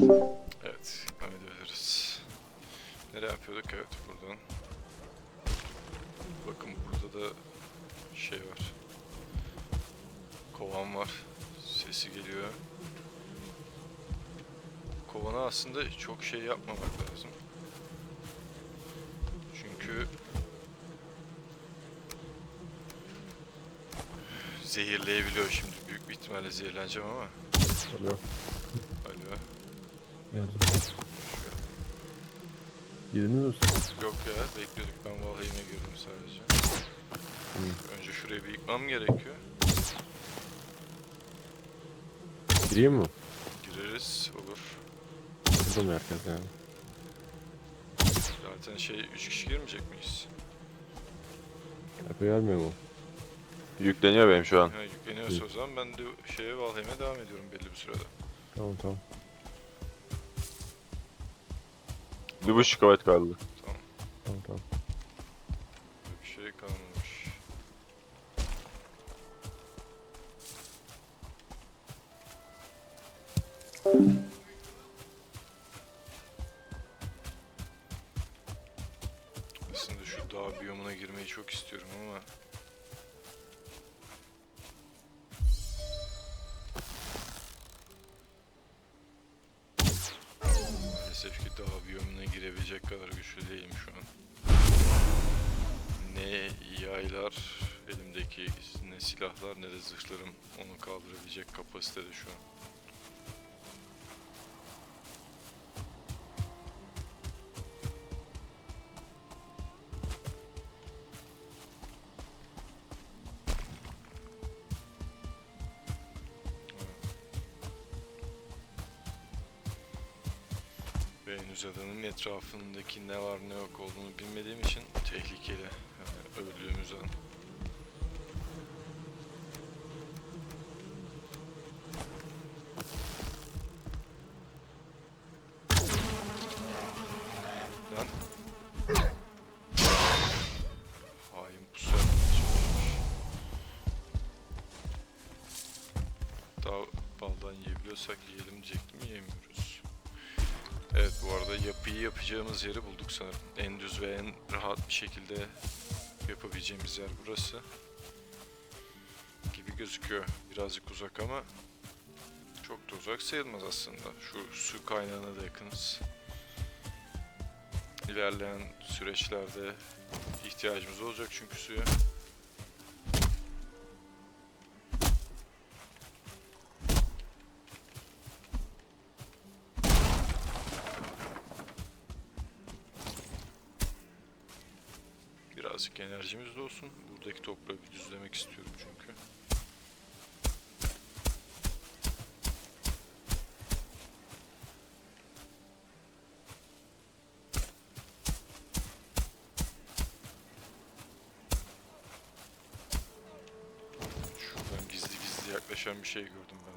Evet, edebiliriz. Nereye yapıyorduk? Evet, buradan. Bakın burada da şey var. Kovan var. Sesi geliyor. Kovana aslında çok şey yapmamak lazım. Çünkü zehirleyebiliyor şimdi. Büyük bir ihtimalle zehirleneceğim ama. Alo. Geldim. Girdiniz mi siz? Yok ya bekliyorduk ben Valheim'e girdim sadece. Hı. Önce şurayı bir yıkmam gerekiyor. Gireyim mi? Gireriz olur. Burada mı herkes yani? Zaten şey 3 kişi girmeyecek miyiz? Efe gelmiyor mu? Yükleniyor benim şu an. Ha, yükleniyorsa o zaman ben de şeye Valheim'e devam ediyorum belli bir sürede. Tamam tamam. Bir buçuk evet kaldı. Tamam. Tamam tamam. Bir şey kalmamış. Aslında şu dağ biyomuna girmeyi çok istiyorum ama silahlar ne de zırhlarım onu kaldırabilecek kapasitede şu an. Ve henüz adanın etrafındaki ne var ne yok olduğunu bilmediğim için tehlikeli. Yani öldüğümüz an. Yiyebiliyorsak yiyelim diyecektim yiyemiyoruz. Evet bu arada yapıyı yapacağımız yeri bulduk sanırım. En düz ve en rahat bir şekilde yapabileceğimiz yer burası. Gibi gözüküyor. Birazcık uzak ama çok da uzak sayılmaz aslında. Şu su kaynağına da yakınız. İlerleyen süreçlerde ihtiyacımız olacak çünkü suya. Birazcık enerjimiz de olsun. Buradaki toprağı bir düzlemek istiyorum çünkü. Şuradan gizli gizli yaklaşan bir şey gördüm ben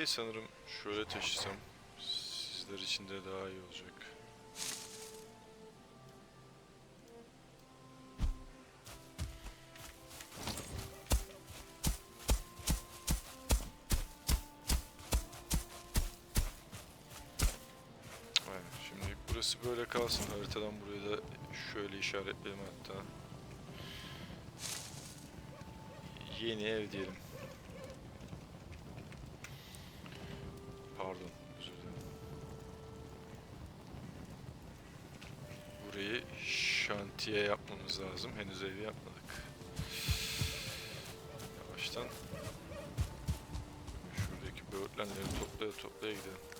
Kamerayı sanırım şöyle taşısam sizler için de daha iyi olacak. Şimdi burası böyle kalsın. Haritadan buraya da şöyle işaretleyelim hatta. Yeni ev diyelim. Pardon, özür. Burayı şantiye yapmamız lazım. Henüz evi yapmadık. Yavaştan şuradaki böğürtlenleri toplaya toplaya gidelim.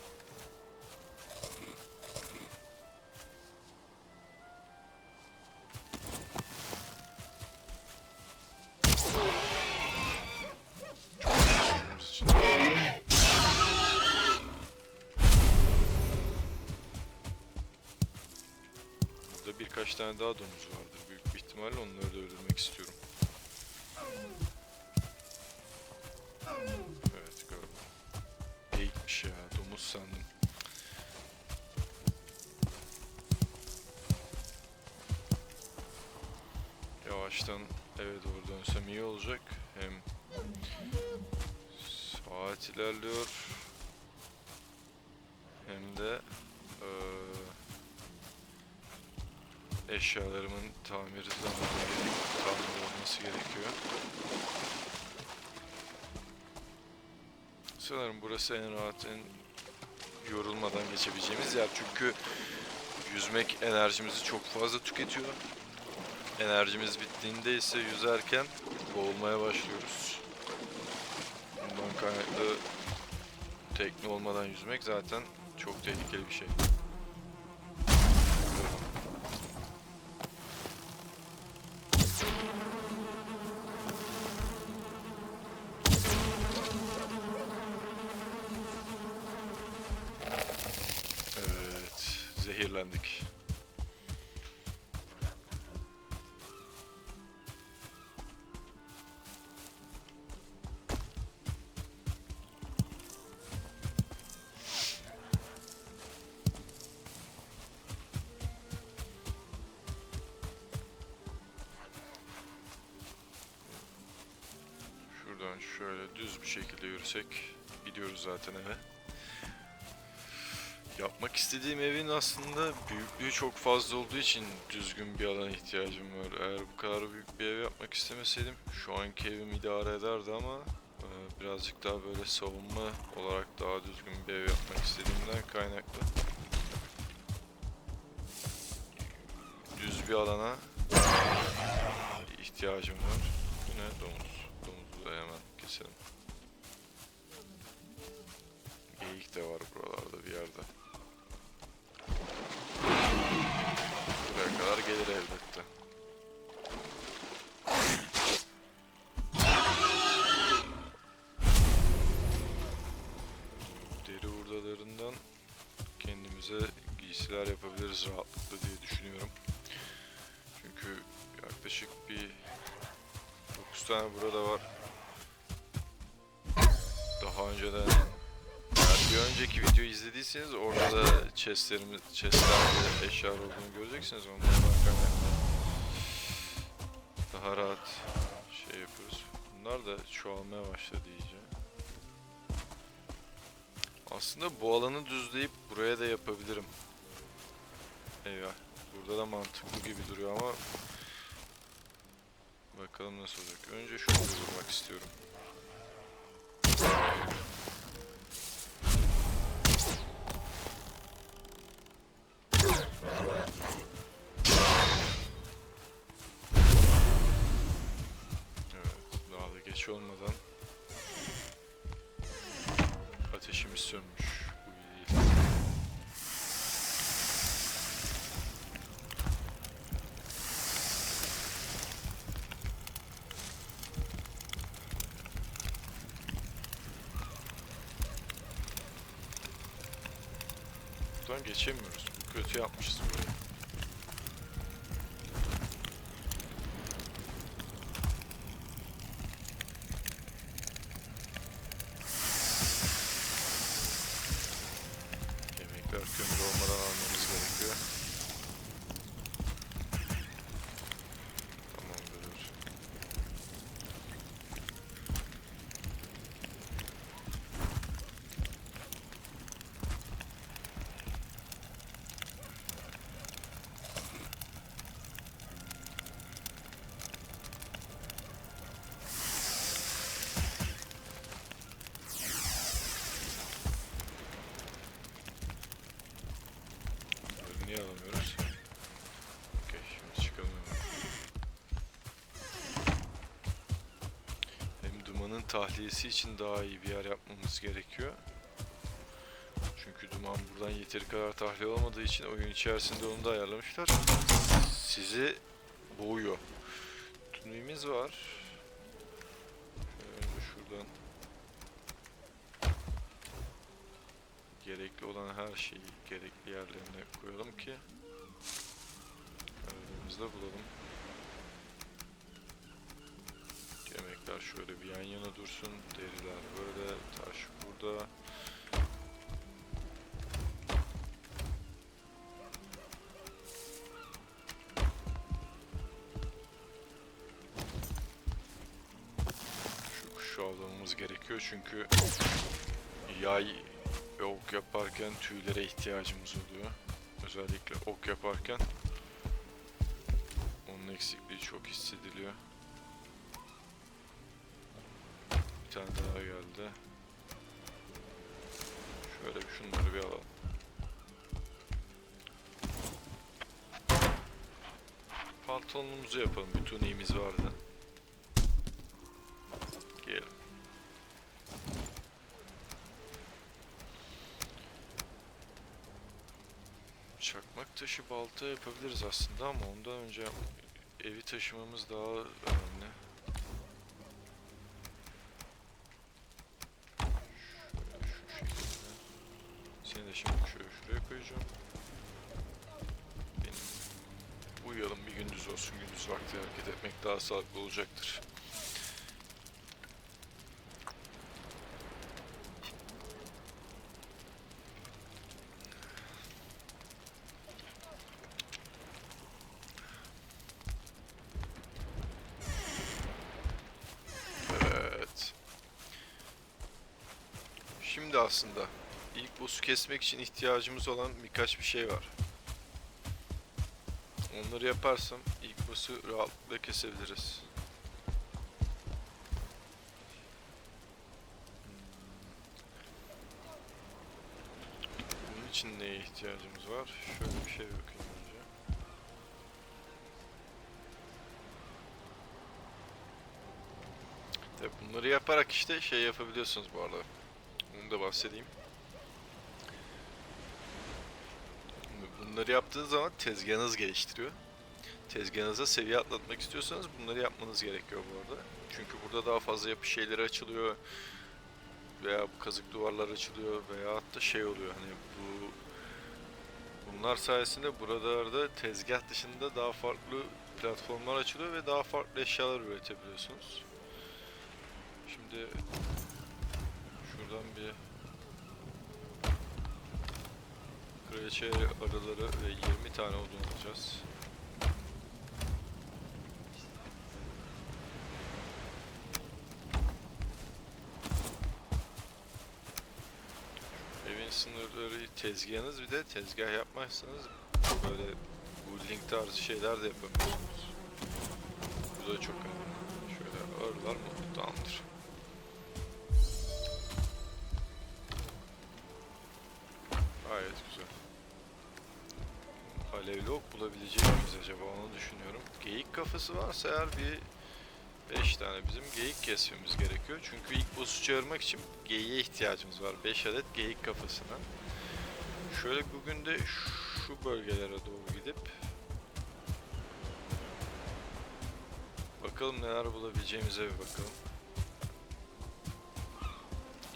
birkaç tane daha domuz vardır büyük bir ihtimalle onları da öldürmek istiyorum. Evet gördüm. Geyikmiş ya domuz sandım. Yavaştan eve doğru dönsem iyi olacak. Hem saat ilerliyor. Eşyalarımın tamiri zamanı tamir olması gerekiyor. Sanırım burası en rahat, en yorulmadan geçebileceğimiz yer. Çünkü yüzmek enerjimizi çok fazla tüketiyor. Enerjimiz bittiğinde ise yüzerken boğulmaya başlıyoruz. Bundan kaynaklı tekne olmadan yüzmek zaten çok tehlikeli bir şey. Şöyle düz bir şekilde yürüsek gidiyoruz zaten eve. Yapmak istediğim evin aslında büyüklüğü çok fazla olduğu için düzgün bir alana ihtiyacım var. Eğer bu kadar büyük bir ev yapmak istemeseydim şu anki evim idare ederdi ama e, birazcık daha böyle savunma olarak daha düzgün bir ev yapmak istediğimden kaynaklı. Düz bir alana ihtiyacım var. Bu ne? Domuz. Keselim. Geyik de var buralarda bir yerde. Buraya kadar gelir elbette. Deri hurdalarından kendimize giysiler yapabiliriz rahatlıkla diye düşünüyorum. Çünkü yaklaşık bir 9 tane burada var. Önceden eğer bir önceki videoyu izlediyseniz orada da chestlerimiz, chestlerde eşyalar olduğunu göreceksiniz. Onlardan kaynaklı daha rahat şey yapıyoruz. Bunlar da çoğalmaya başladı iyice. Aslında bu alanı düzleyip buraya da yapabilirim. Eyvah. Burada da mantıklı gibi duruyor ama bakalım nasıl olacak. Önce şunu vurmak istiyorum. Olmadan ateşimiz sönmüş. Bu. Buradan geçemiyoruz. Kötü yapmışız burayı. Yemekler kömür olmadan almamız gerekiyor. Tamamdır. Bunları niye alamıyoruz? Okey şimdi çıkalım. Hem dumanın tahliyesi için daha iyi bir yer yapmamız gerekiyor. Çünkü duman buradan yeteri kadar tahliye olmadığı için oyun içerisinde onu da ayarlamışlar. Sizi boğuyor. Tünelimiz var. gerekli olan her şeyi gerekli yerlerine koyalım ki aramızda bulalım. Yemekler şöyle bir yan yana dursun. Deriler böyle, taş burada. Şu kuşu avlamamız gerekiyor çünkü yay ve ok yaparken tüylere ihtiyacımız oluyor. Özellikle ok yaparken onun eksikliği çok hissediliyor. Bir tane daha geldi. Şöyle bir şunları bir alalım. Pantolonumuzu yapalım. Bir tuniğimiz vardı. Taşı balta yapabiliriz aslında ama ondan önce evi taşımamız daha önemli. Şöyle şu. Seni de şimdi şöyle şuraya koyacağım. Benim uyuyalım bir gündüz olsun. Gündüz vakti hareket etmek daha sağlıklı olacaktır. Evet. Şimdi aslında ilk boss'u kesmek için ihtiyacımız olan birkaç bir şey var. Onları yaparsam ilk boss'u rahatlıkla kesebiliriz. Bunun için neye ihtiyacımız var? Şöyle bir şey bakayım önce. Tabii bunları yaparak işte şey yapabiliyorsunuz bu arada. Bunu da bahsedeyim. Bunları yaptığınız zaman tezgahınız geliştiriyor. Tezgahınıza seviye atlatmak istiyorsanız bunları yapmanız gerekiyor bu arada. Çünkü burada daha fazla yapı şeyleri açılıyor. Veya bu kazık duvarlar açılıyor veya hatta şey oluyor hani bu bunlar sayesinde buralarda tezgah dışında daha farklı platformlar açılıyor ve daha farklı eşyalar üretebiliyorsunuz. Şimdi şuradan bir kraliçe arıları ve 20 tane odun alacağız. Evin sınırları tezgahınız bir de tezgah yapmazsanız böyle building tarzı şeyler de yapamıyorsunuz. Bu da çok önemli. Bulabilecek miyiz acaba onu düşünüyorum. Geyik kafası varsa eğer bir 5 tane bizim geyik kesmemiz gerekiyor. Çünkü ilk boss'u çağırmak için geyiğe ihtiyacımız var. 5 adet geyik kafasına. Şöyle bugün de şu bölgelere doğru gidip bakalım neler bulabileceğimize bir bakalım.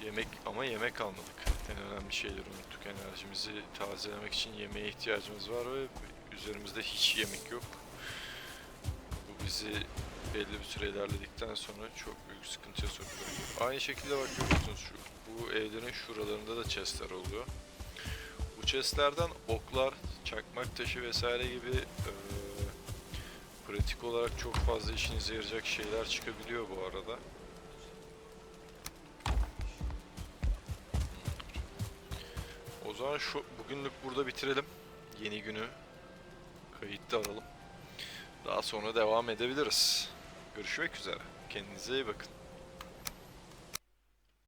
Yemek ama yemek almadık. En önemli şeyleri unuttuk. Enerjimizi tazelemek için yemeğe ihtiyacımız var ve üzerimizde hiç yemek yok. Bu bizi belli bir süre ilerledikten sonra çok büyük sıkıntıya sokacak. Aynı şekilde bak görüyorsunuz şu bu evlerin şuralarında da chestler oluyor. Bu chestlerden oklar, çakmak taşı vesaire gibi eee, pratik olarak çok fazla işinize yarayacak şeyler çıkabiliyor bu arada. O zaman şu bugünlük burada bitirelim. Yeni günü kayıtta alalım. Daha sonra devam edebiliriz. Görüşmek üzere. Kendinize iyi bakın.